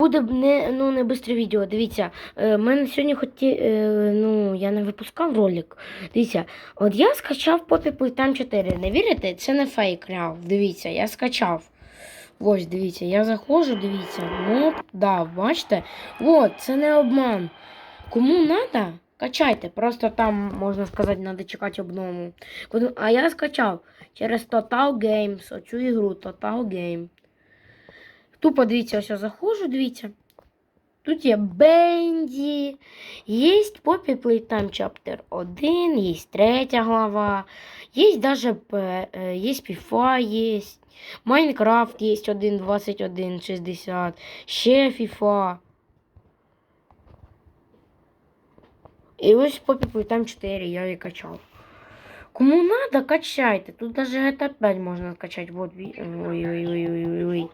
Буде не, ну, не бистре відео. Дивіться, е, мене сьогодні хоті, е, ну, я не випускав ролик. Дивіться, от я скачав Poppy Playtime 4. Не вірите? Це не фейк реал. Дивіться, я скачав. Ось, дивіться, я заходжу, дивіться. Ну, да, бачите? От, це не обман. Кому треба, качайте. Просто там, можна сказати, треба чекати обнову. А я скачав через Total Games, оцю ігру Total Game. Тупо дивіться, ось я заходжу, дивіться. Тут є Бенді, є Poppy Playtime Chapter 1, є третя глава, є даже е, є FIFA, є Майнкрафт є 1.21.60, ще FIFA. І ось Poppy Playtime 4 я її качав. Кому надо, качайте. Тут даже GTA 5 можна скачати. Вот, ой-ой-ой-ой-ой.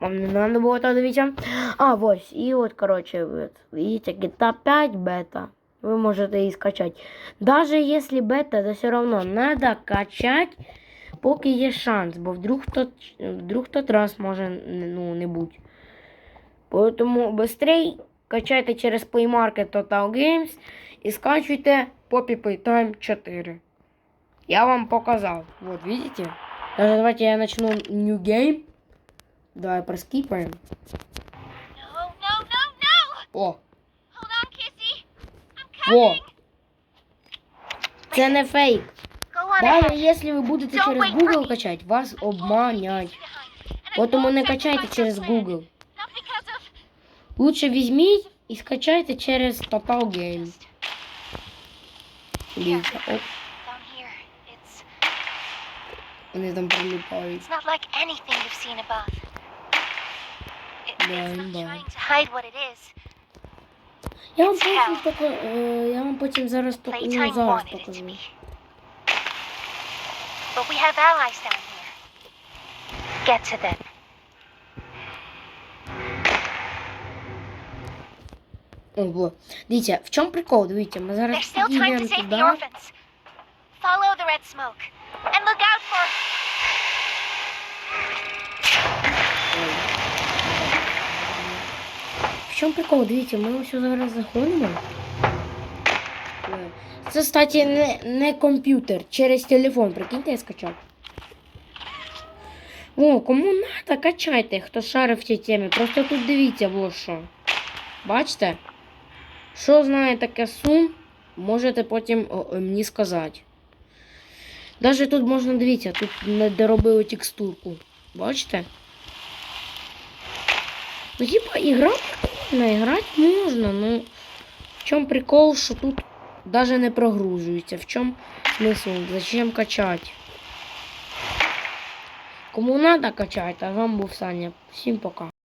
Вам не надо было это дивіться. А, ось, і от, короче, вот, видите, GTA 5 бета. Вы можете її скачати. Даже если бета, то все равно надо качать, поки є шанс, бо вдруг тот, вдруг тот раз може ну, не бути. Поэтому быстрей качайте через Play Market Total Games і скачуйте Poppy Playtime 4. Я вам показал. Вот, видите? Даже давайте я начну New Game. Давай проскипаем. No, no, no, no! О, Hold on, Kissy. I'm Во. coming. це не фейк. Go on Даже ahead. если ви будете Don't через wait for Google me. качать, вас обманять. And I Поэтому не won't качайте sacrifice через your plan. Google. Not because of Лучше візьміть і скачайте через Total Game. Дивіться, оп, down here. It's вони там приліпають. it's not like anything you've seen above. is. Я вам It's потім hell. пока, е, я вам потім зараз пок- ну, Playtime зараз wanted it to покажу. be. But we have allies down here. Get to them. О, во. Дивіться, в чому прикол? Дивіться, ми зараз There's still time to підійдемо save the туди. orphans. Follow the red smoke. And look out for чому прикол? Дивіться, ми ось зараз заходимо. Е, Це, кстати, не, не комп'ютер, через телефон, прикиньте, я скачав. О, кому надо, качайте, хто шарив в цій темі. Просто тут дивіться, во що. Бачите? Що знає таке сум, можете потім о, мені сказати. Даже тут можна дивіться, тут не доробили текстурку. Бачите? Ну, типа, игра прикольна, играть можна, ну в чому прикол, що тут даже не прогружується. В чому смисл? Зачем качать? Кому надо качать, а вам був Саня. Всім пока.